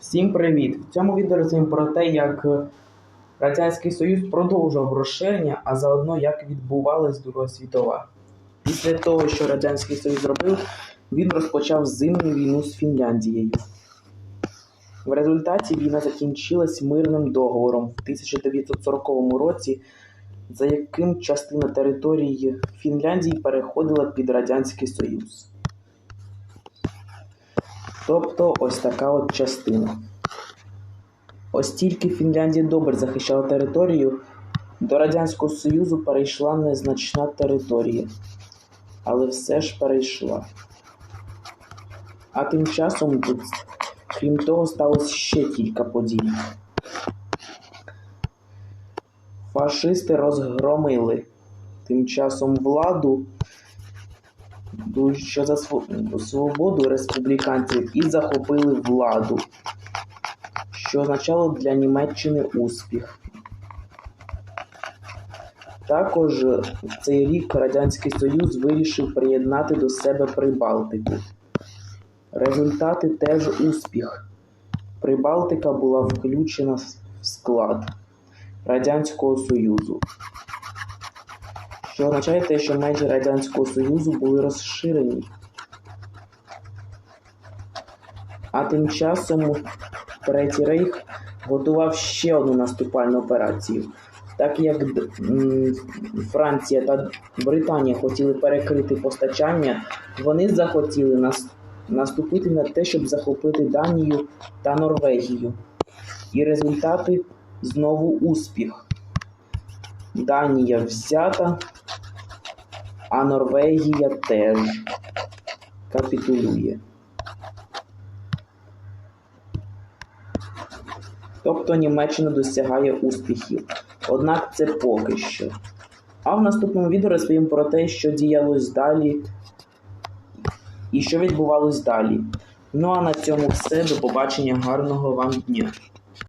Всім привіт! В цьому відео розповім про те, як Радянський Союз продовжував розширення, а заодно як відбувалась Друга світова. Після того, що Радянський Союз зробив, він розпочав зимню війну з Фінляндією. В результаті війна закінчилась мирним договором в 1940 році, за яким частина території Фінляндії переходила під Радянський Союз. Тобто ось така от частина. Ось тільки Фінляндія добре захищала територію, до Радянського Союзу перейшла незначна територія. Але все ж перейшла. А тим часом тут, крім того, сталося ще кілька подій. Фашисти розгромили тим часом владу, що за свободу республіканців і захопили владу, що означало для Німеччини успіх. Також цей рік Радянський Союз вирішив приєднати до себе Прибалтику. Результати теж успіх. Прибалтика була включена в склад Радянського Союзу, що означає те, що межі Радянського Союзу були розширені. А тим часом Третій Рейх готував ще одну наступальну операцію. Так як Франція та Британія хотіли перекрити постачання, вони захотіли нас- наступити на те, щоб захопити Данію та Норвегію. І результати знову успіх. Данія взята, а Норвегія теж капітулює. Тобто Німеччина досягає успіхів. Однак це поки що. А в наступному відео розповім про те, що діялось далі і що відбувалось далі. Ну а на цьому все. До побачення, гарного вам дня.